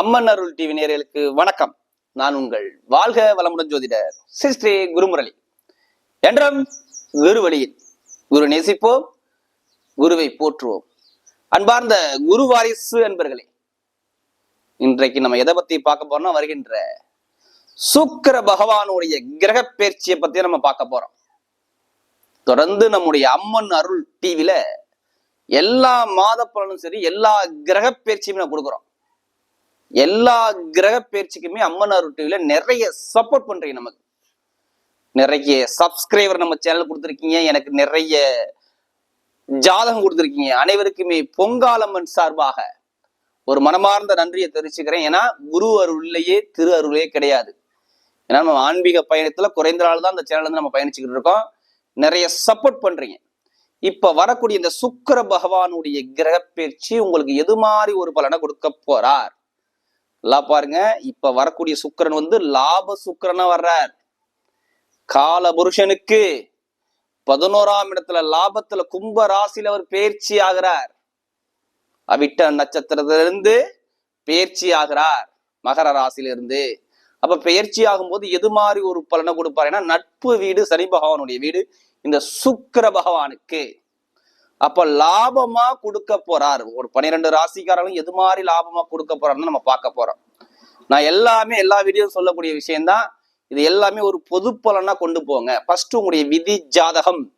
அம்மன் அருள் TV நேயர்களுக்கு வணக்கம். நான் உங்கள் வாழ்க வளமுடன் ஜோதிடர் ஸ்ரீ ஸ்ரீ குருமுரளி. என்றும் குரு வழியில் குரு நேசிப்போம் குருவை போற்றுவோம். அன்பார்ந்த குரு வாரிசு என்பர்களே இன்றைக்கு நம்ம எதை பத்தி பார்க்க போறோம்னா வருகின்ற சுக்கிர பகவானுடைய கிரக பயிற்சியை பத்தி நம்ம பார்க்க போறோம். தொடர்ந்து நம்முடைய அம்மன் அருள் டிவில எல்லா மாத பலனும் சரி எல்லா கிரக பயிற்சியுமே நம்ம கொடுக்குறோம். எல்லா கிரக பயிற்சிக்குமே அம்மன் அருள் நிறைய சப்போர்ட் பண்றீங்க நமக்கு. நிறைய சப்ஸ்கிரைபர் நம்ம சேனல் கொடுத்துருக்கீங்க. எனக்கு நிறைய ஜாதகம் கொடுத்துருக்கீங்க. அனைவருக்குமே பொங்காலம்மன் சார்பாக ஒரு மனமார்ந்த நன்றியை தெரிவிச்சுக்கிறேன். ஏன்னா குரு அருள்லையே திரு அருளே கிடையாது. ஏன்னா நம்ம ஆன்மீக பயணத்துல குறைந்த நாள் தான் அந்த சேனல் வந்து நம்ம பயணிச்சுக்கிட்டு இருக்கோம். நிறைய சப்போர்ட் பண்றீங்க. இப்ப வரக்கூடிய இந்த சுக்கிர பகவானுடைய கிரக பயிற்சி உங்களுக்கு எது மாதிரி ஒரு பலனை கொடுக்க போறார்? நல்லா பாருங்க. இப்ப வரக்கூடிய சுக்கிரன் வந்து லாப சுக்கரனா வர்றார். கால புருஷனுக்கு பதினோராம் இடத்துல லாபத்துல கும்ப ராசியில அவர் பயிற்சி ஆகிறார். அவிட்ட நட்சத்திரத்திலிருந்து பயிற்சி ஆகிறார். மகர ராசியிலிருந்து. அப்ப பெயர்ச்சி ஆகும்போது எது மாதிரி ஒரு பலனை கொடுப்பார்? ஏன்னா நட்பு வீடு சனி பகவானுடைய வீடு. இந்த சுக்கிர பகவானுக்கு. அப்ப லாபமா கொடுக்க போறார். ஒரு பன்னிரெண்டு ராசிக்காரங்களும் எது மாதிரி லாபமா கொடுக்க போறாருன்னு நம்ம பார்க்க போறோம். நான் எல்லாமே எல்லா வீடியோ சொல்லக்கூடிய விஷயம்தான். இது எல்லாமே ஒரு பொது பலனா கொண்டு போங்க. ஃபர்ஸ்ட் உங்களுடைய விதி ஜாதகம்.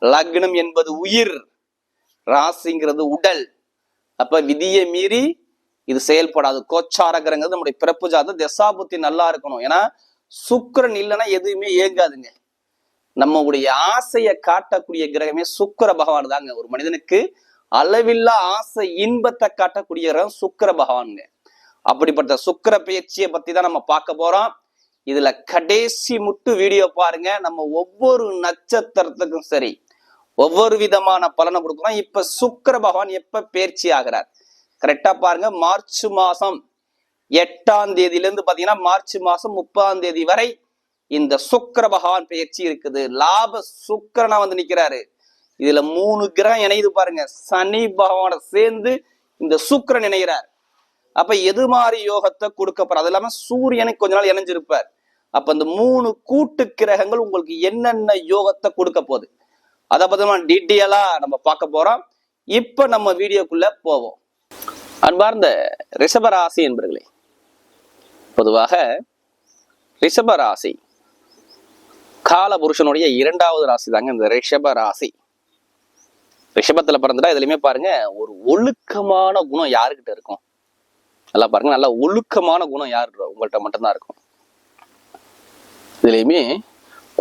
லக்னம் என்பது உயிர். ராசிங்கிறது உடல். அப்ப விதியை மீறி இது செயல்படாது. கோச்சாரகரங்கிறது நம்முடைய பிறப்பு ஜாதகம். தசாபுத்தி நல்லா இருக்கணும். ஏன்னா சுக்கரன் இல்லைன்னா எதுவுமே இயங்காதுங்க. நம்மளுடைய ஆசையை காட்டக்கூடிய கிரகமே சுக்கிர பகவான் தாங்க. ஒரு மனிதனுக்கு அளவில்லா ஆசை இன்பத்தை காட்டக்கூடிய கிரகம் சுக்கிர பகவானுங்க. அப்படிப்பட்ட சுக்கிர பயிற்சியை பத்தி தான் நம்ம பார்க்க போறோம். இதுல கடைசி முட்டு வீடியோ பாருங்க. நம்ம ஒவ்வொரு நட்சத்திரத்துக்கும் சரி ஒவ்வொரு விதமான பலனை கொடுக்குறோம். இப்ப சுக்கிர பகவான் எப்ப பயிற்சி ஆகிறார்? கரெக்டா பாருங்க. மார்ச் மாசம் எட்டாம் தேதியிலிருந்து பாத்தீங்கன்னா மார்ச் மாசம் முப்பதாம் தேதி வரை இந்த சுக்கர பகவான் பயிற்சி இருக்குது. லாப சுக்கரனா வந்து நிக்கிறாரு. இதுல மூணு கிரகம் இணையுது பாருங்க. சனி பகவான சேர்ந்து இந்த சுக்கரன் இணைகிறார் அப்ப எது மாதிரி யோகத்தை கொடுக்க அது இல்லாம சூரியனுக்கு கொஞ்ச நாள் இணைஞ்சிருப்பார். அப்ப இந்த மூணு கூட்டு கிரகங்கள் உங்களுக்கு என்னென்ன யோகத்தை கொடுக்க போகுது? அதை பத்தி டீட்டெயிலா நம்ம பார்க்க போறோம். இப்ப நம்ம வீடியோக்குள்ள போவோம். அன்பார்ந்த ரிஷபராசி என்பர்களே பொதுவாக ரிஷபராசி கால புருஷனுடைய இரண்டாவது ராசி தாங்க இந்த ரிஷப ராசி. ரிஷபத்துல பிறந்துட்டா இதுலயுமே பாருங்க ஒரு ஒழுக்கமான குணம் யாருக்கிட்ட இருக்கும்? நல்லா பாருங்க நல்ல ஒழுக்கமான குணம் யார் உங்கள்கிட்ட மட்டும்தான் இருக்கும். இதுலயுமே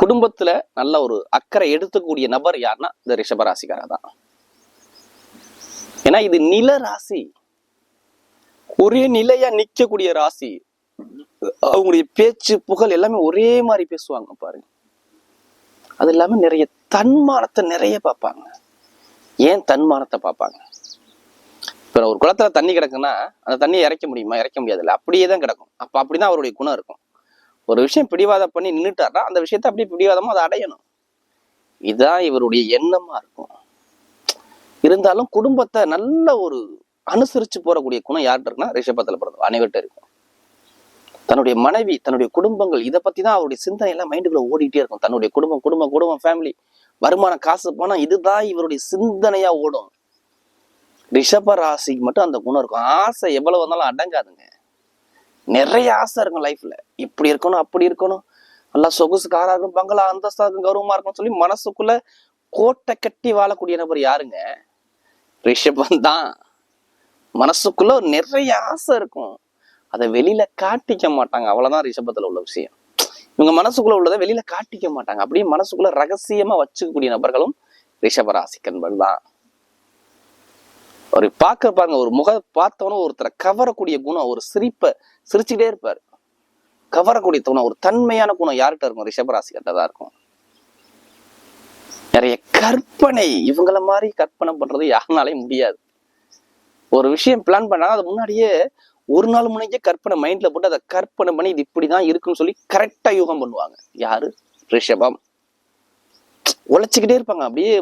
குடும்பத்துல நல்ல ஒரு அக்கறை எடுத்துக்கூடிய நபர் யாருன்னா இந்த ரிஷபராசிக்காரர் தான். ஏன்னா இது நில ராசி. ஒரே நிலையா நிக்கக்கூடிய ராசி. அவங்களுடைய பேச்சு புகழ் எல்லாமே ஒரே மாதிரி பேசுவாங்க பாருங்க. அது இல்லாமல் நிறைய தன்மானத்தை நிறைய பார்ப்பாங்க. ஏன் தன்மானத்தை பார்ப்பாங்க? இப்போ ஒரு குளத்துல தண்ணி கிடக்குன்னா அந்த தண்ணியை இறைக்க முடியுமா? இறைக்க முடியாதுல்ல. அப்படியே தான் கிடக்கும். அப்போ அப்படி தான் அவருடைய குணம் இருக்கும். ஒரு விஷயம் பிடிவாதம் பண்ணி நின்றுட்டாருன்னா அந்த விஷயத்த அப்படியே பிடிவாதமாக அதை அடையணும். இதுதான் இவருடைய எண்ணமாக இருக்கும். இருந்தாலும் குடும்பத்தை நல்ல ஒரு அனுசரித்து போகக்கூடிய குணம் யார்கிட்ட இருக்குன்னா ரிஷபத்தில் பிறந்தோம் அனைவர்கிட்ட இருக்கும். தன்னுடைய மனைவி தன்னுடைய குடும்பங்கள் இதை பத்தி தான் அவருடைய சிந்தனை எல்லாம் மைண்டுக்குள்ள ஓடிட்டே இருக்கும். தன்னுடைய குடும்பம் குடும்பம் குடும்பம் ஃபேமிலி வருமானம் காசு பணம் இதுதான் இவருடைய சிந்தனையா ஓடும். ரிஷப ராசிக்கு மட்டும் அந்த குணம் இருக்கும். ஆசை எவ்வளவு வந்தாலும் அடங்காதுங்க. நிறைய ஆசை இருக்கும் லைஃப்ல இப்படி இருக்கணும் அப்படி இருக்கணும். நல்லா சொகுசு காரா இருக்கும் பங்களா அந்தஸ்தா இருக்கும் கௌரவமா இருக்கும்னு சொல்லி மனசுக்குள்ள கோட்டை கட்டி வாழக்கூடிய நபர் யாருங்க? ரிஷபம் தான் மனசுக்குள்ள நிறைய ஆசை இருக்கும். அதை வெளியில காட்டிக்க மாட்டாங்க. அவ்வளவுதான் ரிஷபத்துல உள்ள விஷயம். இவங்க மனசுக்குள்ள உள்ளதை வெளியில காட்டிக்க மாட்டாங்க. அப்படியே மனசுக்குள்ள ரகசியமா வச்சுக்கக்கூடிய நபர்களும் ரிஷபராசிக்கன்பர் தான். ஒரு பார்க்க பாருங்க ஒரு முக பார்த்தவனும் ஒருத்தரை கவரக்கூடிய குணம் ஒரு சிரிப்பை சிரிச்சுட்டே இருப்பார். கவரக்கூடிய குணம் ஒரு தன்மையான குணம் யார்கிட்ட இருக்கும்? ரிஷபராசி கிட்ட தான் இருக்கும். நிறைய கற்பனை இவங்கள மாதிரி கற்பனை பண்றது யாருனாலே முடியாது. ஒரு விஷயம் பிளான் பண்ணாங்க அது முன்னாடியே ஒரு நாள் முன்னாடியே கற்பனை மைண்ட்ல போட்டு அதை கற்பனை பண்ணி இது இப்படிதான் இருக்குன்னு சொல்லி கரெக்டா யூகம் பண்ணுவாங்க. யாரு? ரிஷபம். உழைச்சிக்கிட்டே இருப்பாங்க. அப்படியே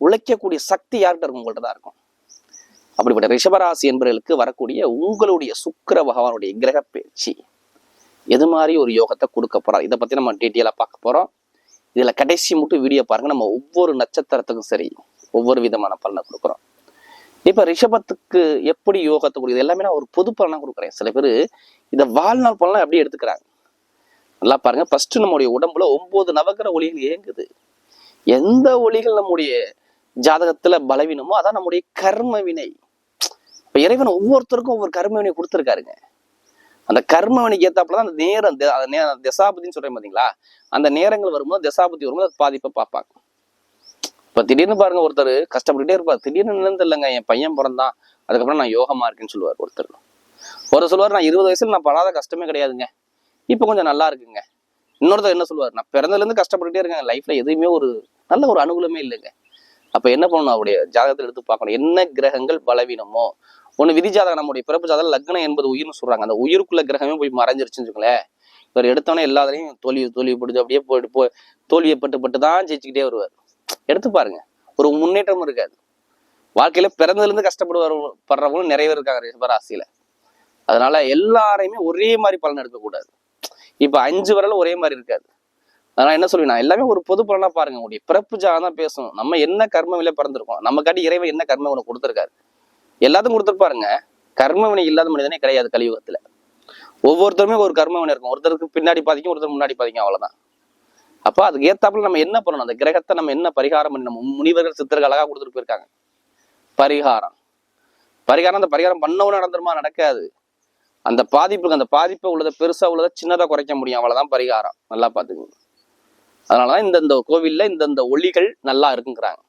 உழைக்கக்கூடிய சக்தி யார்கிட்ட இருக்கும்? உங்கள்ட்ட தான் இருக்கும். அப்படிப்பட்ட ரிஷபராசி என்பவர்களுக்கு வரக்கூடிய உங்களுடைய சுக்கிர பகவானுடைய கிரக பயிற்சி எது மாதிரி ஒரு யோகத்தை கொடுக்க போறோம் இதை பத்தி நம்ம டீட்டெயிலா பார்க்க போறோம். இதுல கடைசி மட்டும் வீடியோ பாருங்க. நம்ம ஒவ்வொரு நட்சத்திரத்துக்கும் சரி ஒவ்வொரு விதமான பலனை கொடுக்குறோம். இப்போ ரிஷபத்துக்கு எப்படி யோகத்தை கொடுக்குது? எல்லாமே நான் ஒரு பொது பலனாக கொடுக்குறேன். சில பேர் இதை வாழ்நாள் பலனாக எப்படி எடுத்துக்கிறாங்க? நல்லா பாருங்க. ஃபர்ஸ்ட் நம்முடைய உடம்புல ஒன்பது நவகிர ஒளிகள் இயங்குது. எந்த ஒளிகள் நம்முடைய ஜாதகத்துல பலவீனமோ அதான் நம்முடைய கர்ம வினை. இப்போ இறைவன் ஒவ்வொருத்தருக்கும் ஒவ்வொரு கர்ம வினை கொடுத்துருக்காருங்க. அந்த கர்ம வினைக்கு ஏத்தாப்புல தான் அந்த நேரம் தி- அந்த நே- திசாபதின்னு சொல்றேன் பார்த்தீங்களா அந்த நேரங்கள் வரும்போது திசாபதி வரும்போது அது பாதிப்பை பார்ப்பாங்க. இப்போ திடீர்னு பாருங்க ஒருத்தர் கஷ்டப்பட்டுட்டே இருப்பார். திடீர்னு இல்லைங்க என் பையன் பிறந்தான். அதுக்கப்புறம் நான் யோகமா இருக்கேன்னு சொல்லுவார் ஒருத்தர். ஒரு சொல்லுவார் நான் இருபது வயசுல நான் படாத கஷ்டமே கிடையாதுங்க. இப்போ கொஞ்சம் நல்லா இருக்குங்க. இன்னொருத்தர் என்ன சொல்லுவார்? நான் பிறந்ததுலேருந்து கஷ்டப்பட்டுட்டே இருக்கேன் லைஃப்ல எதுவுமே ஒரு நல்ல ஒரு அனுகூலமே இல்லைங்க. அப்ப என்ன பண்ணணும்? அவருடைய ஜாதகத்தில் எடுத்து பார்க்கணும். என்ன கிரகங்கள் பலவீனமோ? ஒன்று விதி ஜாதகம் நம்முடைய பிறப்பு ஜாதகம் லக்னம் என்பது உயிர்னு சொல்றாங்க. அந்த உயிருக்குள்ள கிரகமே போய் மறைஞ்சிருச்சுன்னு இவர் எடுத்தோன்னே எல்லாத்துலையும் தோல்வி தோல்வி பிடிச்சி அப்படியே போயிட்டு போ தோல்வியை பட்டு பட்டு தான் ஜெயிச்சுக்கிட்டே வருவார். எடுத்து பாருங்க. ஒரு முன்னேற்றமும் இருக்காது. வாழ்க்கையில பிறந்ததுல இருந்து கஷ்டப்படுவார் படுறவங்களும் நிறைய பேர் இருக்காங்க ரிஷபராசியில அதனால எல்லாரையுமே ஒரே மாதிரி பலன் எடுக்கக்கூடாது. இப்ப அஞ்சு வரல ஒரே மாதிரி இருக்காது. அதனால என்ன சொல்லுவேன் நான் எல்லாமே ஒரு பொது பலனா பாருங்க. உங்களுடைய பிறப்பு ஜாகம் தான் பேசணும். நம்ம என்ன கர்ம விலை பிறந்திருக்கோம்? நம்ம காட்டி இறைவன் என்ன கர்ம உனக்கு கொடுத்துருக்காரு? எல்லாத்துக்கும் கொடுத்துருப்பாருங்க. கர்மவினை இல்லாத மனிதனே கிடையாது கலியுகத்துல. ஒவ்வொருத்தருமே ஒரு கர்மவினை இருக்கும். ஒருத்தருக்கு பின்னாடி பாதிக்கும் ஒருத்தர் முன்னாடி பாதிக்கும். அவ்வளவுதான். அப்ப அதுக்கு ஏத்தாப்புல நம்ம என்ன பண்ணணும்? அந்த கிரகத்தை நம்ம என்ன பரிகாரம் பண்ணணும்? முனிவர்கள் சித்தர்கள் அழகாக கொடுத்துட்டு போயிருக்காங்க. பரிகாரம். பரிகாரம் அந்த பரிகாரம் பண்ணவும் நடந்துருமா? நடக்காது. அந்த பாதிப்புக்கு அந்த பாதிப்பு உள்ளதை பெருசா உள்ளதை சின்னதாக குறைக்க முடியும். அவ்வளவுதான் பரிகாரம். நல்லா பாத்துக்கோங்க அதனாலதான் இந்த இந்த கோவில்ல இந்த இந்த ஒளிகள் நல்லா இருக்குங்கிறாங்க.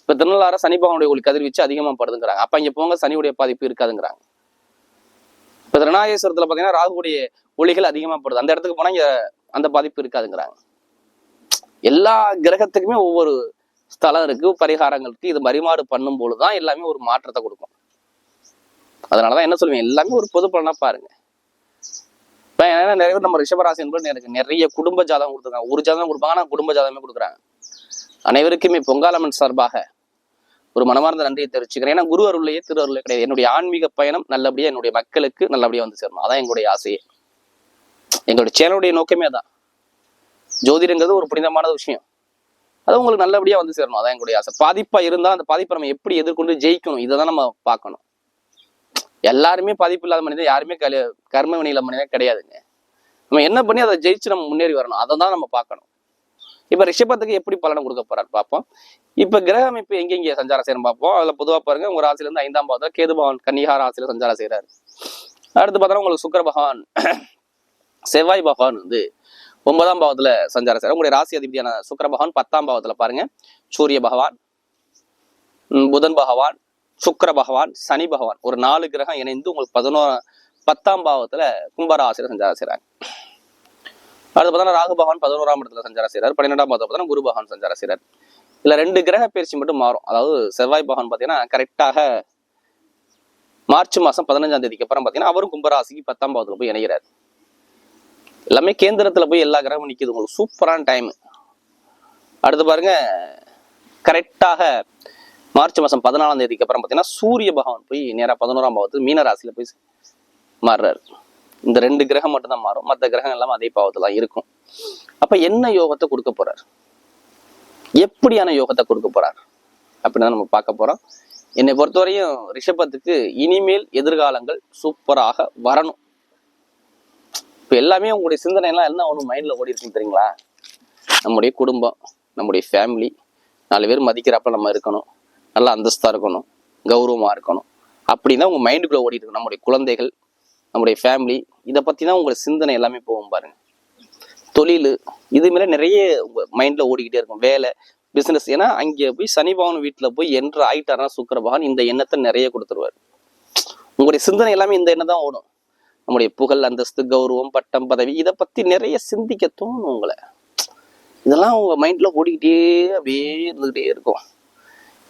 இப்ப திருநள்ளார சனி பகவானுடைய ஒளி கதிர்வீச்சு அதிகமா படுதுங்கிறாங்க. அப்ப இங்க போங்க சனியுடைய பாதிப்பு இருக்காதுங்கிறாங்க. இப்ப திருநாகேஸ்வரத்துல பாத்தீங்கன்னா ராகுடைய ஒளிகள் அதிகமா படுது. அந்த இடத்துக்கு போனா இங்க அந்த பாதிப்பு இருக்காதுங்கிறாங்க. எல்லா கிரகத்துக்குமே ஒவ்வொரு ஸ்தலம் இருக்கு பரிகாரங்கள் இருக்கு. இது பரிமாறு பண்ணும் பொழுதுதான் எல்லாமே ஒரு மாற்றத்தை கொடுக்கும். அதனாலதான் என்ன சொல்லுவேன் எல்லாமே ஒரு பொது பலனா பாருங்க. ஏன்னா நிறைய பேர் நம்ம ரிஷபராசி என்பது எனக்கு நிறைய குடும்ப ஜாதகம் கொடுத்துருக்காங்க. ஒரு ஜாதகம் கொடுப்பாங்க ஆனா குடும்ப ஜாதகமே கொடுக்குறாங்க. அனைவருக்குமே பொங்காலம்மன் சார்பாக ஒரு மனமார்ந்த நன்றியை தெரிவிச்சுக்கிறேன். ஏன்னா குரு அருளையே திரு அருளே கிடையாது. என்னுடைய ஆன்மீக பயணம் நல்லபடியா என்னுடைய மக்களுக்கு நல்லபடியா வந்து சேரணும். அதான் எங்களுடைய ஆசையே. எங்களுடைய சேனலுடைய நோக்கமே அதான். ஜோதிடங்கிறது ஒரு புனிதமான விஷயம். அது உங்களுக்கு நல்லபடியாக வந்து சேரணும். அதான் எங்களுடைய ஆசை. பாதிப்பாக இருந்தால் அந்த பாதிப்பை நம்ம எப்படி எதிர்கொண்டு ஜெயிக்கணும்? இதை தான் நம்ம பார்க்கணும். எல்லாருமே பாதிப்பு இல்லாத மனிதன் யாருமே கல கர்ம வினையில மனிதன் கிடையாதுங்க. நம்ம என்ன பண்ணி அதை ஜெயிச்சு நம்ம முன்னேறி வரணும்? அதை தான் நம்ம பார்க்கணும். இப்போ ரிஷபத்துக்கு எப்படி பலனை கொடுக்க போறாரு பார்ப்போம். இப்போ கிரக அமைப்பு எங்கெங்கே சஞ்சாரம் செய்யணும் பார்ப்போம். அதில் பொதுவாக பாருங்க உங்க ஆசிலேருந்து ஐந்தாம் பாவத்தில் கேது பகவான் கன்னிகா ராசியில சஞ்சாரம் செய்கிறாரு அடுத்து பார்த்தோன்னா உங்களுக்கு சுக்கர பகவான் செவ்வாய் பகவான் வந்து ஒன்பதாம் பாவத்துல சஞ்சாரம் செய்யறாரு உங்களுடைய ராசி அதிபதியான சுக்கர பகவான் பத்தாம் பாவத்துல பாருங்க. சூரிய பகவான் புதன் பகவான் சுக்கர பகவான் சனி பகவான். ஒரு நாலு கிரகம் இணைந்து உங்களுக்கு பதினோரு பத்தாம் பாவத்துல கும்பராசிரியர் சஞ்சாரம் செய்றாங்க. அடுத்து பார்த்தா ராகு பகவான் பதினோராம் இடத்துல சஞ்சாரம் செய்றாரு. பன்னிரெண்டாம் பாவத்துல பார்த்தா குரு பகவான் சஞ்சாரம் செய்றாரு. இதுல ரெண்டு கிரக பயிற்சி மட்டும் மாறும். அதாவது செவ்வாய் பகவான் பாத்தீங்கன்னா கரெக்டாக மார்ச் மாசம் பதினஞ்சாம் தேதிக்கு அப்புறம் பாத்தீங்கன்னா அவரும் கும்பராசிக்கு பத்தாம் பாவத்துல போய் இணைகிறார். எல்லாமே கேந்திரத்தில் போய் எல்லா கிரகமும் நிற்கிது உங்களுக்கு சூப்பரான டைம் அடுத்து பாருங்க கரெக்டாக மார்ச் மாதம் பதினாலாம் தேதிக்கு அப்புறம் பார்த்தீங்கன்னா சூரிய பகவான் போய் நேராக பதினோராம் பாவத்து மீனராசியில் போய் மாறுறாரு. இந்த ரெண்டு கிரகம் மட்டும்தான் மாறும். மற்ற கிரகம் எல்லாம் அதே பாவத்தில் தான் இருக்கும். அப்போ என்ன யோகத்தை கொடுக்க போறார்? எப்படியான யோகத்தை கொடுக்க போறார்? அப்படின்னு நம்ம பார்க்க போறோம். என்னை பொறுத்தவரையும் ரிஷபத்துக்கு இனிமேல் எதிர்காலங்கள் சூப்பராக வரணும். இப்போ எல்லாமே உங்களுடைய சிந்தனை எல்லாம் என்ன ஒன்று மைண்டில் ஓடி இருக்குன்னு தெரியுங்களா? நம்முடைய குடும்பம் நம்முடைய ஃபேமிலி நாலு பேர் மதிக்கிறப்ப நம்ம இருக்கணும். நல்லா அந்தஸ்தாக இருக்கணும். கௌரவமாக இருக்கணும். அப்படின்னு உங்கள் மைண்டுக்குள்ளே ஓடி இருக்கணும் நம்முடைய குழந்தைகள் நம்முடைய ஃபேமிலி இதை பற்றி தான் உங்களோட சிந்தனை எல்லாமே போகும் பாருங்க. தொழில் இதுமாரி நிறைய உங்கள் மைண்டில் ஓடிக்கிட்டே இருக்கும். வேலை பிஸ்னஸ் ஏன்னா அங்கே போய் சனி பகவான் வீட்டில் போய் என்று ஆயிட்டாருன்னா சுக்கர பகவான் இந்த எண்ணத்தை நிறைய கொடுத்துருவாரு. உங்களுடைய சிந்தனை எல்லாமே இந்த எண்ணம் தான் ஓடும். நம்முடைய புகழ் அந்தஸ்து கௌரவம் பட்டம் பதவி இதை பத்தி நிறைய சிந்திக்க தோணும் உங்களை. இதெல்லாம் உங்க மைண்ட்ல ஓடிக்கிட்டே அப்படியே இருந்துகிட்டே இருக்கும்.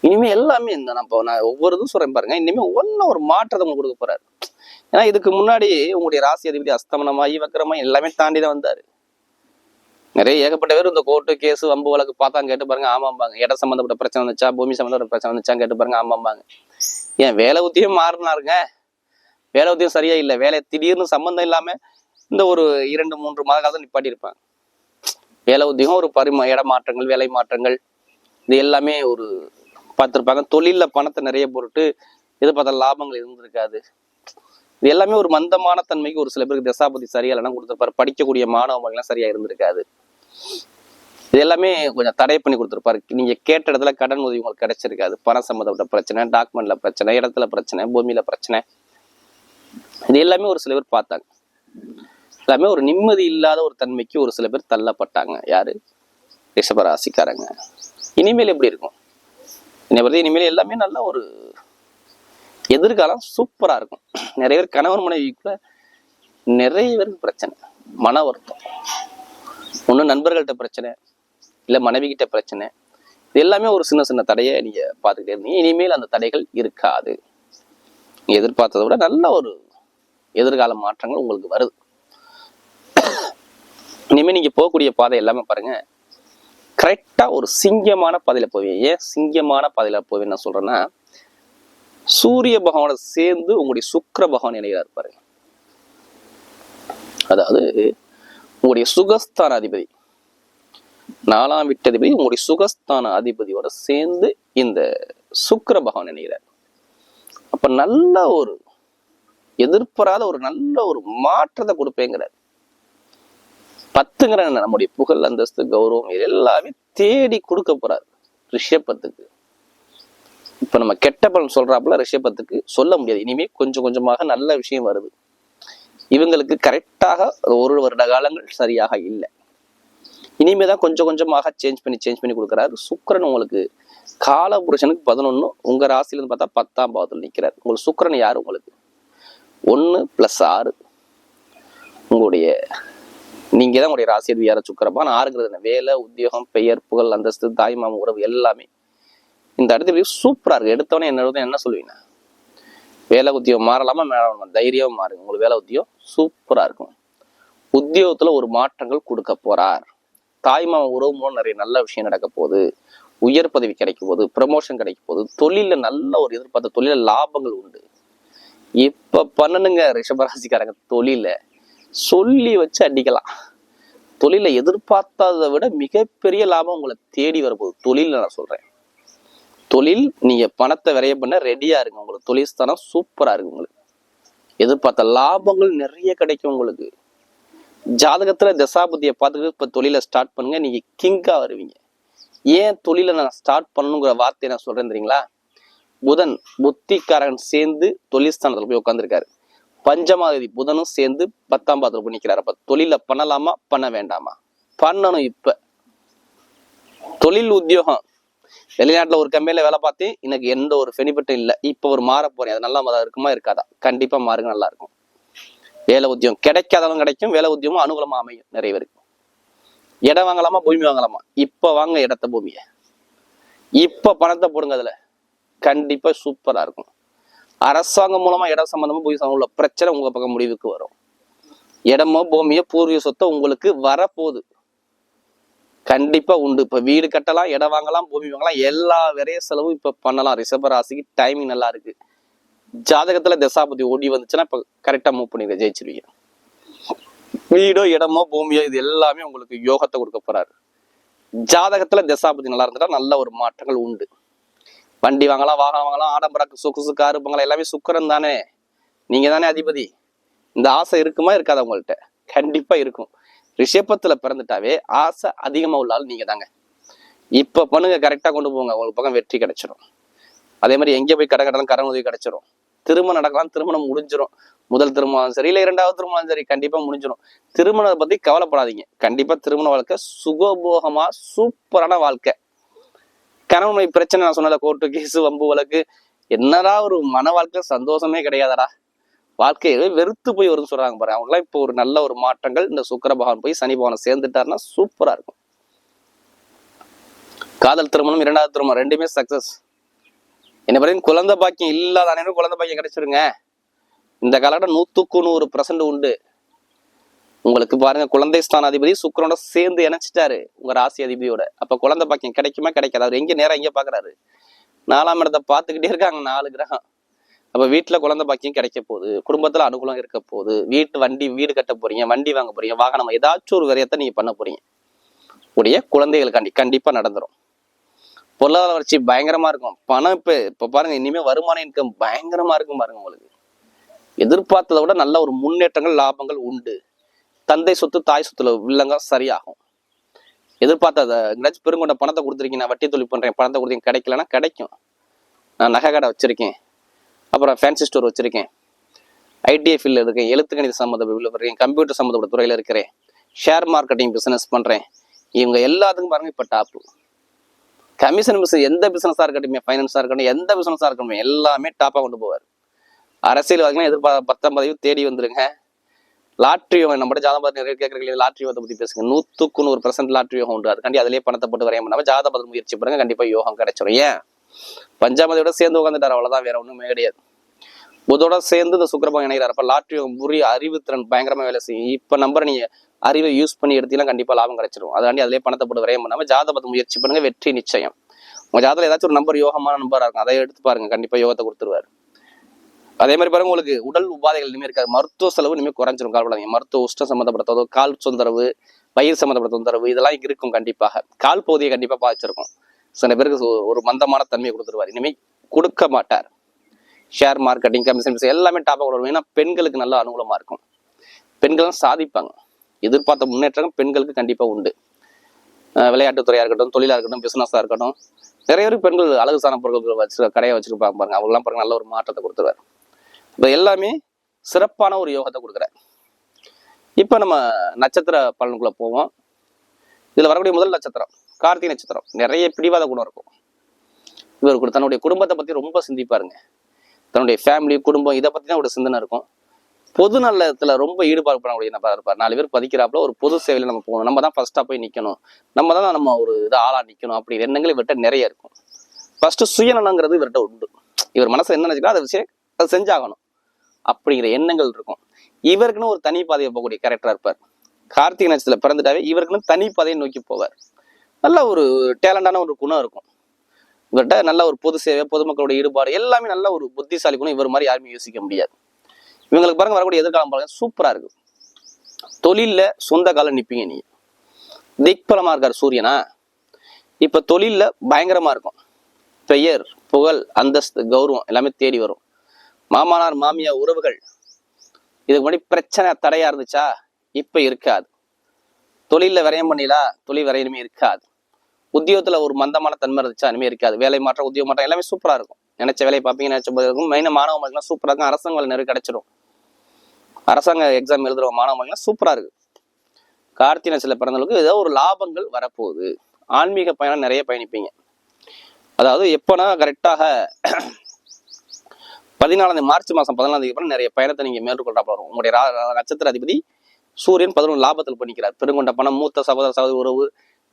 இனிமே எல்லாமே இந்த நான் இப்போ நான் ஒவ்வொரு இதுவும் சொல்றேன் பாருங்க. இனிமே ஒன்னும் ஒரு மாற்றத்தை உங்களுக்கு கொடுக்க போறாரு. ஏன்னா இதுக்கு முன்னாடி உங்களுடைய ராசி அதிபதி அஸ்தமனமாகி வக்கரமாகி எல்லாமே தாண்டி தான் வந்தாரு. நிறைய ஏகப்பட்ட பேர் இந்த கோர்ட்டு கேஸ் வம்பு வழக்கு பார்த்தா கேட்டு பாருங்க ஆமாம்பாங்க. இட சம்மந்தப்பட்ட பிரச்சனை வந்துச்சா பூமி சம்மந்தப்பட்ட பிரச்சனை வந்துச்சா கேட்டு பாருங்க ஆமாம்பாங்க. ஏன் வேலை உத்தியும் மாறினாருங்க. வேலை உத்தியம் சரியா இல்லை வேலை திடீர்னு சம்மந்தம் இல்லாம இந்த ஒரு இரண்டு மூன்று மாத காலம் நிப்பாட்டி இருப்பாங்க வேலை உத்தியோகம் ஒரு பரிமா இடமாற்றங்கள் வேலை மாற்றங்கள் இது எல்லாமே ஒரு பார்த்துருப்பாங்க. தொழில்ல பணத்தை நிறைய போட்டு இது பார்த்தா லாபங்கள் இருந்திருக்காது. இது எல்லாமே ஒரு மந்தமான தன்மைக்கு ஒரு சில பேருக்கு தசாபதி சரியா இல்லைன்னா கொடுத்துருப்பாரு. படிக்கக்கூடிய மாணவர்கள்லாம் சரியா இருந்திருக்காது. இது எல்லாமே கொஞ்சம் தடை பண்ணி கொடுத்துருப்பாரு. நீங்க கேட்ட இடத்துல கடன் உதவி உங்களுக்கு கிடைச்சிருக்காது. பணம் சம்மந்தப்பட்ட பிரச்சனை டாக்குமெண்ட்ல பிரச்சனை இடத்துல பிரச்சனை பூமியில பிரச்சனை. இது எல்லாமே ஒரு சில பேர் பார்த்தாங்க. எல்லாமே ஒரு நிம்மதி இல்லாத ஒரு தன்மைக்கு ஒரு சில பேர் தள்ளப்பட்டாங்க. யாரு? ரிஷபராசிக்காரங்க இனிமேல் எப்படி இருக்கும்? என்னை பற்றி இனிமேல் எல்லாமே நல்ல ஒரு எதிர்காலம் சூப்பராக இருக்கும். நிறைய பேர் கணவன் மனைவிக்குள்ள நிறைய பேருக்கு பிரச்சனை. மன வருத்தம். ஒன்று நண்பர்கள்ட்ட பிரச்சனை இல்லை மனைவிக்கிட்ட பிரச்சனை. இது எல்லாமே ஒரு சின்ன சின்ன தடையை நீங்கள் பார்த்துக்கிட்டே இருந்தீங்க. இனிமேல் அந்த தடைகள் இருக்காது. எதிர்பார்த்ததை விட நல்ல ஒரு எதிர்கால மாற்றங்கள் உங்களுக்கு வருது. இனிமேல் நீங்க போகக்கூடிய பாதை எல்லாமே பாருங்க. கரெக்டா ஒரு சிங்கமான பாதையில் போவீங்க. ஏன் சிங்கமான பாதையில் போவேன்னு நான் சொல்றேன்னா சூரிய பகவானோட சேர்ந்து உங்களுடைய சுக்கிர பகவான் இணைகிறார் பாருங்க. அதாவது உங்களுடைய சுகஸ்தான அதிபதி நாலாம் வீட்டதிபதி உங்களுடைய சுகஸ்தான அதிபதியோட சேர்ந்து இந்த சுக்கர பகவான் இணைகிறார். அப்ப நல்ல ஒரு எதிர்பாராத ஒரு நல்ல ஒரு மாற்றத்தை கொடுப்பேங்கிறார். பத்துங்கிற நம்முடைய புகழ் அந்தஸ்து கௌரவம் இது எல்லாமே தேடி கொடுக்க போறார் ரிஷபத்துக்கு. இப்ப நம்ம கெட்ட பலன் சொல்றாப்புல ரிஷபத்துக்கு சொல்ல முடியாது. இனிமே கொஞ்சம் கொஞ்சமாக நல்ல விஷயம் வருது. இவங்களுக்கு கரெக்டாக ஒரு வருட காலங்கள் சரியாக இல்லை. இனிமே தான் கொஞ்சம் கொஞ்சமாக சேஞ்ச் பண்ணி சேஞ்ச் பண்ணி கொடுக்குறாரு. சுக்கரன் உங்களுக்கு கால புருஷனுக்கு பதினொன்னு உங்க ராசியில இருந்து பார்த்தா பத்தாம் பாவத்தில் நிற்கிறார் உங்களுக்கு சுக்கரன் யார் உங்களுக்கு? ஒன்று ப்ளஸ் ஆறு. உங்களுடைய நீங்கள் தான் உங்களுடைய ராசி அதிபதி யார சுக்கரப்பா நான் ஆறுங்கிறது என்ன? வேலை உத்தியோகம் பெயர் புகழ் அந்தஸ்து தாய்மாம உறவு எல்லாமே. இந்த இடத்துல சூப்பராக இருக்குது எடுத்தவொடனே என்ன எழுத என்ன சொல்லுவீங்க? வேலை உத்தியோகம் மாறலாமா? மேலாமா தைரியமாக மாறுங்க. உங்களுக்கு வேலை உத்தியோகம் சூப்பராக இருக்கும். உத்தியோகத்தில் ஒரு மாற்றங்கள் கொடுக்க போகிறார் தாய்மாம உறவு மூலம் நிறைய நல்ல விஷயம் நடக்க போகுது. உயர் பதவி கிடைக்க போகுது. ப்ரமோஷன் கிடைக்க போகுது. தொழிலில் நல்ல ஒரு எதிர்பார்த்த தொழிலில் லாபங்கள் உண்டு. இப்ப பண்ணணுங்க ரிஷபராசிக்காரங்க தொழில. சொல்லி வச்சு அடிக்கலாம். தொழில எதிர்பார்த்ததை விட மிகப்பெரிய லாபம் உங்களை தேடி வரப்போகுது. தொழில் நான் சொல்றேன். தொழில் நீங்க பணத்தை விரைய பண்ண ரெடியா இருங்க. உங்களுக்கு தொழில் ஸ்தானம் சூப்பரா இருக்கு உங்களுக்கு. எதிர்பார்த்த லாபங்கள் நிறைய கிடைக்கும் உங்களுக்கு. ஜாதகத்துல தசாபதியை பார்த்துட்டு இப்ப தொழிலை ஸ்டார்ட் பண்ணுங்க. நீங்க கிங்கா வருவீங்க. ஏன் தொழிலை நான் ஸ்டார்ட் பண்ணணுங்கிற வார்த்தையை நான் சொல்றேன் தெரியுங்களா? புதன் புத்திக்காரன் சேர்ந்து தொழில்ஸ்தானத்தில் போய் உட்காந்துருக்காரு பஞ்சமாதிபதி புதனும் சேர்ந்து பத்தாம் பாதத்தில் போய் நிற்கிறார் அப்ப தொழில பண்ணலாமா? பண்ண வேண்டாமா? பண்ணணும் இப்ப. தொழில் உத்தியோகம். வெளிநாட்டுல ஒரு கம்பெனியில் வேலை பார்த்து எனக்கு எந்த ஒரு பெனிஃபிட்டும் இல்லை. இப்ப ஒரு மாற போறேன். அது நல்லா மதம் இருக்குமா? இருக்காதா? கண்டிப்பா மாறுங்க நல்லா இருக்கும். வேலை உத்தியோகம் கிடைக்காதவங்க கிடைக்கும். வேலை உத்தியோகம் அனுகூலமாக அமையும் நிறைய பேருக்கு. இடம் வாங்கலாமா? பூமி வாங்கலாமா? இப்ப வாங்க இடத்த பூமியை. இப்ப பணத்தை போடுங்க அதுல. கண்டிப்பாக சூப்பராக இருக்கும். அரசாங்கம் மூலமாக இடம் சம்மந்தமாக பூமி சம்பந்தமா உள்ள பிரச்சனை உங்கள் பக்கம் முடிவுக்கு வரும். இடமோ பூமியோ பூர்வீக சொத்தை உங்களுக்கு வரப்போகுது. கண்டிப்பாக உண்டு. இப்போ வீடு கட்டலாம் இடம் வாங்கலாம் பூமி வாங்கலாம் எல்லா விரைய செலவும் இப்போ பண்ணலாம். ரிஷப ராசிக்கு டைமிங் நல்லா இருக்கு. ஜாதகத்தில் தசாபதி ஓடி வந்துச்சுன்னா இப்போ கரெக்டாக மூவ் பண்ணிடுங்க ஜெயிச்சிருவீங்க. வீடோ இடமோ பூமியோ இது எல்லாமே உங்களுக்கு யோகத்தை கொடுக்க போறாரு. ஜாதகத்துல தசாபதி நல்லா இருந்துட்டா நல்ல ஒரு மாற்றங்கள் உண்டு. வண்டி வாங்கலாம் வாகனம் வாங்கலாம் ஆடம்பரம் சொகுசு காரு பங்களா எல்லாமே சுக்கரன் தானே. நீங்க தானே அதிபதி. இந்த ஆசை இருக்குமா இருக்காதா உங்கள்கிட்ட கண்டிப்பா இருக்கும். ரிஷபத்துல பிறந்துட்டாவே ஆசை அதிகமா உள்ள ஆள் நீங்க தாங்க. இப்ப பண்ணுங்க கரெக்டா கொண்டு போங்க. உங்களுக்கு பக்கம் வெற்றி கிடைச்சிடும் அதே மாதிரி எங்கே போய் கடை கட்டலாம் கடன் உதவி கிடைச்சிரும். திருமணம் நடக்கலாம் திருமணம் முடிஞ்சிடும் முதல் திருமணம் சரி இல்லை இரண்டாவது திருமணம் சரி கண்டிப்பா முடிஞ்சிடும் திருமணத்தை பத்தி கவலைப்படாதீங்க. கண்டிப்பா திருமண வாழ்க்கை சுகபோகமா சூப்பரான வாழ்க்கை. கணவன் பிரச்சனை நான் சொன்னல கோர்ட்டு கேஸ் வம்பு வழக்கு என்னடா ஒரு மன வாழ்க்கை சந்தோஷமே கிடையாதடா. வாழ்க்கையவே வெறுத்து போய் வரும்னு சொல்றாங்க பாரு. அவங்களாம் இப்போ ஒரு நல்ல ஒரு மாற்றங்கள். இந்த சுக்கர பகவான் போய் சனி பகவான் சேர்ந்துட்டாருன்னா சூப்பரா இருக்கும். காதல் திருமணம் இரண்டாவது திருமணம் ரெண்டுமே சக்சஸ் என்ன பாருங்க குழந்தை பாக்கியம் இல்லாத அனைவரும் குழந்தை பாக்கியம் கிடைச்சிருங்க. இந்த காலகட்டம் நூத்துக்கு நூறு பர்சன்ட் உண்டு. உங்களுக்கு பாருங்க குழந்தை ஸ்தானாதிபதி அதிபதி சுக்கிரனோட சேர்ந்து இணைச்சிட்டாரு உங்க ராசி அதிபதியோட. அப்ப குழந்தை பாக்கியம் கிடைக்குமா கிடைக்காது? அவர் எங்க நேரம் எங்க பாக்குறாரு? நாலாம் இடத்தை பார்த்துக்கிட்டே இருக்காங்க நாலு கிரகம். அப்ப வீட்டுல குழந்தை பாக்கியம் கிடைக்க போகுது குடும்பத்துல அனுகூலம் இருக்க போகுது வீட்டு வண்டி வீடு கட்ட போறீங்க வண்டி வாங்க போறீங்க வாகனம் ஏதாச்சும் ஒரு விரயத்தை நீங்க பண்ண போறீங்க. உடைய குழந்தைகளுக்காண்டி கண்டிப்பா நடந்துரும். பொருளாதார வளர்ச்சி பயங்கரமா இருக்கும். பணம் இப்ப இப்ப பாருங்க இனிமே வருமான இன்கம் பயங்கரமா இருக்கும் பாருங்க உங்களுக்கு. எதிர்பார்த்ததை விட நல்ல ஒரு முன்னேற்றங்கள் லாபங்கள் உண்டு. தந்தை சொத்து தாய் சொத்துல வில்லங்க சரியாகும். எதிர்பார்த்தத எங்கேயாச்சும் பெருங்கொண்ட பணத்தை கொடுத்துருக்கீங்க நான் வட்டி தொழில் பண்ணுறேன் பணத்தை கொடுத்தீங்க கிடைக்கலன்னா கிடைக்கும். நான் நகை கடை வச்சிருக்கேன் அப்புறம் ஃபேன்சி ஸ்டோர் வச்சிருக்கேன். ஐடிஐ ஃபீல்டில் இருக்கேன் எழுத்து கணித சம்மந்தப்பட்ட இருக்கேன் கம்ப்யூட்டர் சம்மந்தப்பட்ட துறையில் இருக்கிறேன். ஷேர் மார்க்கெட்டிங் பிஸ்னஸ் பண்ணுறேன் இவங்க எல்லாத்துக்கும் பாருங்கள் இப்போ டாப்பு கமிஷன் பிசினஸ் எந்த பிஸ்னஸாக இருக்கட்டும் ஃபைனான்ஸாக இருக்கட்டும் எந்த பிஸ்னஸாக இருக்கட்டும் எல்லாமே டாப்பாக கொண்டு போவார். அரசியல் பார்த்தீங்கன்னா எதிர்பார்த்த பத்தாம் தேடி வந்துருங்க. லாட்ரி யோகம் நம்ம ஜாதக பத்திரம் நிறைய கேட்கறீங்க லாட்ரி யோகத்தை பத்தி பேசுங்க. நூத்துக்கு நூறு பர்சன்ட் லாட்ரி யோகம் உண்டு அதுக்காண்டி அதிலே பணத்தை போட்டு வரைய பண்ணாம ஜாதக முயற்சி பண்ணுங்க கண்டிப்பா யோகம் கிடைச்சிடும் ஏன்? பஞ்சாமதியோட சேர்ந்து உட்காந்துட்டார் அவ்வளவுதான். வேற ஒண்ணுமே கிடையாது. புதோட சேர்ந்து இந்த சுக்கரபாகம் இணைகிறார். அப்ப லாட்ரி யோகம் புரிய அறிவுத்திறன் பயங்கரமா வேலை செய்யும். இப்ப நம்பர் நீங்க அறிவை யூஸ் பண்ணி எடுத்தீங்கன்னா கண்டிப்பா லாபம் கிடைச்சிடும் அதாண்டி அதிலே பணத்தை போட்டு வரைய பண்ணாம ஜாதக பத்திரம் முயற்சி பண்ணுங்க வெற்றி நிச்சயம். உங்க ஜாதகம் ஏதாச்சும் ஒரு நம்பர் யோகமான நம்பரா இருக்கும் அதை எடுத்து பாருங்க. கண்டிப்பா யோகத்தை கொடுத்துருவாரு. அதே மாதிரி பாருங்க உங்களுக்கு உடல் உபாதைகள் இனிமே இருக்காது. மருத்துவ செலவு இனிமே குறைஞ்சிரும் கவலைப்படாதீங்க மருத்துவ உஷ்டம் சம்மந்தப்பட்ட தொந்தரவு, கால் தொந்தரவு வயிறு சம்மந்தப்பட்ட தொந்தரவு இதெல்லாம் இருக்கும் கண்டிப்பாக. கால் பகுதியை கண்டிப்பா பாதிச்சிருக்கும். சில பேருக்கு ஒரு மந்தமான தன்மையை கொடுத்துருவார். இனிமே கொடுக்க மாட்டார். ஷேர் மார்க்கெட்டிங் கமிஷன் எல்லாமே டாப்பாக கொடுக்கும் ஏன்னா பெண்களுக்கு நல்ல அனுகூலமா இருக்கும். பெண்களும் சாதிப்பாங்க. எதிர்பார்த்த முன்னேற்றம் பெண்களுக்கு கண்டிப்பா உண்டு. அஹ் விளையாட்டுத்துறையா இருக்கட்டும் தொழிலா இருக்கட்டும் பிசினஸா இருக்கட்டும் நிறைய பேர் பெண்கள் அழகு சாண பொருட்கள் வச்சு கடையை வச்சிருப்பாங்க பாருங்க. அவங்களாம் பாருங்க நல்ல ஒரு மாற்றத்தை கொடுத்துருவாரு. இப்போ எல்லாமே சிறப்பான ஒரு யோகத்தை கொடுக்குறார். இப்போ நம்ம நட்சத்திர பலனுக்குள்ளே போவோம். இதுல வரக்கூடிய முதல் நட்சத்திரம் கார்த்திகை நட்சத்திரம். நிறைய பிடிவாத குணம் இருக்கும். இவர் தன்னுடைய குடும்பத்தை பத்தி ரொம்ப சிந்திப்பாருங்க. தன்னுடைய ஃபேமிலி குடும்பம் இதை பத்தி தான் ஒரு சிந்தனை இருக்கும். பொது நலத்தில் ரொம்ப ஈடுபாடு பண்ணக்கூடிய நபராக இருப்பார்? நாலு பேர் பதிக்கிறாப்புல ஒரு பொது சேவையில் நம்ம போகணும். நம்ம தான் ஃபஸ்ட்டாக போய் நிக்கணும். நம்ம தான் நம்ம ஒரு இது ஆளாக நிற்கணும் அப்படி எண்ணங்கள் இவர்கிட்ட நிறைய இருக்கும். ஃபர்ஸ்ட் சுயநலங்கிறது இவர்கிட்ட உண்டு. இவர் மனசுல என்ன நினைச்சுக்கோ அதை விஷயம் அதை செஞ்சாகணும். அப்படிங்கிற எண்ணங்கள் இருக்கும். இவருக்குன்னு ஒரு தனி பாதையை போகக்கூடிய கேரக்டராக இருப்பார். கார்த்திகை நட்சத்திரத்தில் பிறந்துட்டாவே இவருக்குன்னு தனி பாதையை நோக்கி போவார். நல்ல ஒரு டேலண்டான ஒரு குணம் இருக்கும். இவர்கிட்ட நல்ல ஒரு பொது சேவை பொதுமக்களோட ஈடுபாடு எல்லாமே நல்ல ஒரு புத்திசாலி குணம் இவர் மாதிரி யாருமே யோசிக்க முடியாது. இவங்களுக்கு பாருங்க வரக்கூடிய எதிர்காலம் பாருங்க சூப்பராக இருக்கு தொழிலில் சொந்த காலம் நிற்பீங்க நீங்க. திக்பலமாக இருக்கார் சூரியனா? இப்போ தொழிலில் பயங்கரமா இருக்கும். பெயர் புகழ் அந்தஸ்து கௌரவம் எல்லாமே தேடி வரும். மாமனார் மாமியா உறவுகள். இதுக்கு முன்னாடி பிரச்சனை தடையா இருந்துச்சா? இப்ப இருக்காது. தொழிலில் விரயம் பண்ணிலா தொழில் விரயமே இருக்காது. உத்தியோகத்துல ஒரு மந்தமான தன்மை இருந்துச்சா? இனிமே இருக்காது. வேலை மாற்றம் உத்தியோக மாற்றம் எல்லாமே சூப்பரா இருக்கும். நினைச்ச வேலையை பார்ப்பீங்க நினைச்ச போது இருக்கும். மெயினா மாணவ மக்கள்லாம் சூப்பரா இருக்கும். அரசாங்க வேலை நிறைய கிடைச்சிடும் அரசாங்க எக்ஸாம் எழுதுற மாணவ மக்கள்லாம் சூப்பரா இருக்கு. கார்த்திகை சில பிறந்தவங்களுக்கு ஏதோ ஒரு லாபங்கள் வரப்போகுது. ஆன்மீக பயணம் நிறைய பயணிப்பீங்க. அதாவது எப்போனா கரெக்டாக பதினாலாம் மார்ச் மாதம் பதினாலாம் தேதி அப்புறம் நிறைய பயணத்தை நீங்கள் மேற்கொள்றாப்ப வரும். உங்களுடைய நட்சத்திர அதிபதி சூரியன் பதினொன்று லாபத்தில் பண்ணிக்கிறார். பெருங்கொண்ட பணம் மூத்த சகோதர சகோதர உறவு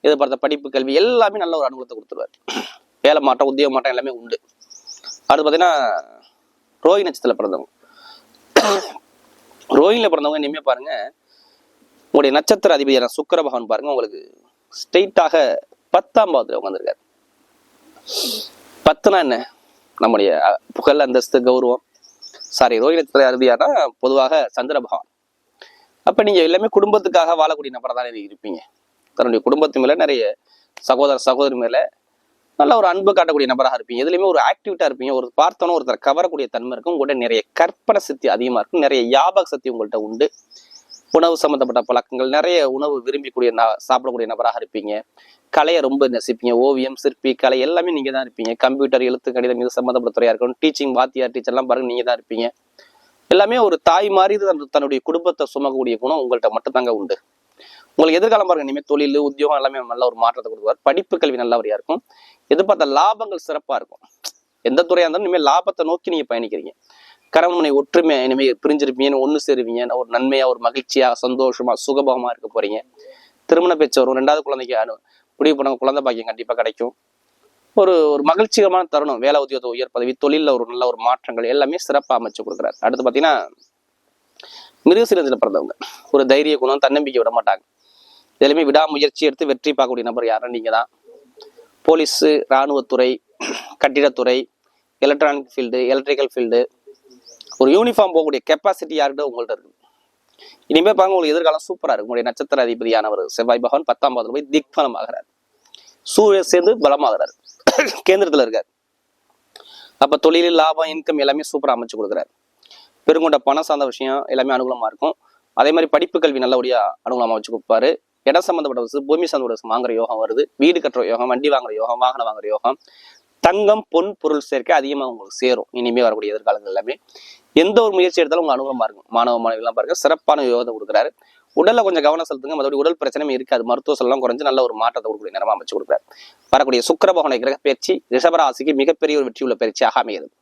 எதிர்பார்த்த படிப்பு கல்வி எல்லாமே நல்ல ஒரு அனுகூலத்தை கொடுத்துருவார். வேலை மாற்றம் உத்தியோக மாற்றம் எல்லாமே உண்டு. அடுத்து பார்த்தீங்கன்னா ரோஹி நட்சத்திரத்தில் பிறந்தவங்க. ரோஹினில் பிறந்தவங்க இனிமே பாருங்க உங்களுடைய நட்சத்திர அதிபதியான சுக்கர பகவான் பாருங்க உங்களுக்கு ஸ்ட்ரெயிட்டாக பத்தாம் பாவத்தில் உட்காந்துருக்காரு பத்துனா என்ன? நம்முடைய புகழ் அந்தஸ்து கௌரவம். சாரி ரோஹி நட்சத்திர பொதுவாக சந்திரபகவான் அப்ப நீங்க எல்லாமே குடும்பத்துக்காக வாழக்கூடிய நபரா தான் இருப்பீங்க. தன்னுடைய குடும்பத்து மேல நிறைய சகோதர சகோதரி மேல நல்ல ஒரு அன்பு காட்டக்கூடிய நபராக இருப்பீங்க. எதுலையுமே ஒரு ஆக்டிவிட்டா இருப்பீங்க. ஒரு பார்த்தோன்னு ஒருத்தர் கவரக்கூடிய தன்மை இருக்கும். உங்கள்கிட்ட நிறைய கற்பனை சக்தி அதிகமா இருக்கும். நிறைய ஞாபக சக்தி உங்கள்கிட்ட உண்டு. உணவு சம்பந்தப்பட்ட பழக்கங்கள் நிறைய உணவு விரும்பிக்கூடிய ந- சாப்பிடக்கூடிய நபராக இருப்பீங்க. கலையை ரொம்ப நெசிப்பீங்க. ஓவியம் சிற்பி கலை எல்லாமே நீங்கள் தான் இருப்பீங்க. கம்ப்யூட்டர் எழுத்து கணிதம் இது சம்மந்தப்பட்ட துறையா இருக்கணும் டீச்சிங் வாத்தியார் டீச்சர்லாம் பாருங்க நீங்க தான் இருப்பீங்க. எல்லாமே ஒரு தாய் மாதிரி தன்- தன்னுடைய குடும்பத்தை சுமக்கக்கூடிய குணம் உங்கள்கிட்ட மட்டும்தாங்க உண்டு. உங்களுக்கு எதிர்காலம் பாருங்க இனிமேல் தொழில் உத்தியோகம் எல்லாமே நல்ல ஒரு மாற்றத்தை கொடுக்குவார் படிப்பு கல்வி நல்லபடியா இருக்கும். எதிர்பார்த்த லாபங்கள் சிறப்பா இருக்கும். எந்த துறையா இருந்தாலும் இனிமேல் லாபத்தை நோக்கி நீங்க பயணிக்கிறீங்க. கணவனை ஒற்றுமையா இனிமே பிரிஞ்சிருப்பீங்கன்னு ஒன்று ஒண்ணு சேருவீங்க? ஒரு நன்மையா ஒரு மகிழ்ச்சியா சந்தோஷமா சுகபகமா இருக்க போறீங்க. திருமண பேச்சு வரும். ரெண்டாவது குழந்தைக்கு அனு முடிவு பண்ண குழந்தை பாக்கியம் கண்டிப்பா கிடைக்கும். ஒரு ஒரு மகிழ்ச்சிகரமான தருணம். வேலை உத்தியோக உயர் பதவி தொழில்ல ஒரு நல்ல ஒரு மாற்றங்கள் எல்லாமே சிறப்பா அமைச்சு கொடுக்குறாரு. அடுத்து பாத்தீங்கன்னா மிருகசீலத்தில் பிறந்தவங்க. ஒரு தைரிய குணம் தன்னம்பிக்கை விட மாட்டாங்க. எதுலையுமே விடாமுயற்சி எடுத்து வெற்றி பார்க்கக்கூடிய நபர் யாரும் நீங்கள் தான். போலீஸு இராணுவத்துறை கட்டிடத்துறை எலக்ட்ரானிக் ஃபீல்டு எலக்ட்ரிக்கல் ஃபீல்டு ஒரு யூனிஃபார்ம் போகக்கூடிய கெப்பாசிட்டி யார்கிட்ட உங்கள்ட்ட இருக்கு? இனிமே பாருங்க உங்களுக்கு எதிர்காலம் சூப்பரா இருக்கும் உங்களுடைய நட்சத்திர அதிபதியானவர் செவ்வாய் பகவான் பத்தாம் பாதத்தில் போய் திக்பலம் ஆகிறார் சூரியன் சேர்ந்து பலமாகிறார். கேந்திரத்துல இருக்கார். அப்ப தொழிலில் லாபம் இன்கம் எல்லாமே சூப்பரா அமைச்சு கொடுக்குறாரு. பெருங்கொண்ட பணம் சார்ந்த விஷயம் எல்லாமே அனுகூலமா இருக்கும். அதே மாதிரி படிப்பு கல்வி நல்லபடியா அனுகூலமா வச்சு கொடுப்பாரு. இடம் சம்மந்தப்பட்ட வசதி பூமி சார்ந்த வாங்குற யோகம் வருது. வீடு கட்டுற யோகம் வண்டி வாங்குற யோகம் வாகனம் வாங்குற யோகம். தங்கம் பொன் பொருள் சேர்க்கை அதிகமா உங்களுக்கு சேரும். இனிமே வரக்கூடிய எதிர்காலங்கள் எல்லாமே. எந்த ஒரு முயற்சி எடுத்தாலும் உங்க அனுகூலமாக இருக்கும். மாணவ மாணவிகள்லாம் பாருங்க சிறப்பான யோகத்தை கொடுக்குறாரு. உடல்ல கொஞ்சம் கவனம் செலுத்துங்க. மற்றபடி உடல் பிரச்சனையும் இருக்காது. மருத்துவ செல்லாம் குறைஞ்சு நல்ல ஒரு மாற்றத்தை கொடுக்கக்கூடிய நேரமாக அமைச்சு கொடுக்குறாரு. வரக்கூடிய சுக்கிர பகவானை கிரக பயிற்சி ரிஷபராசிக்கு மிகப்பெரிய ஒரு வெற்றியுள்ள பயிற்சியாக அமைகிறது.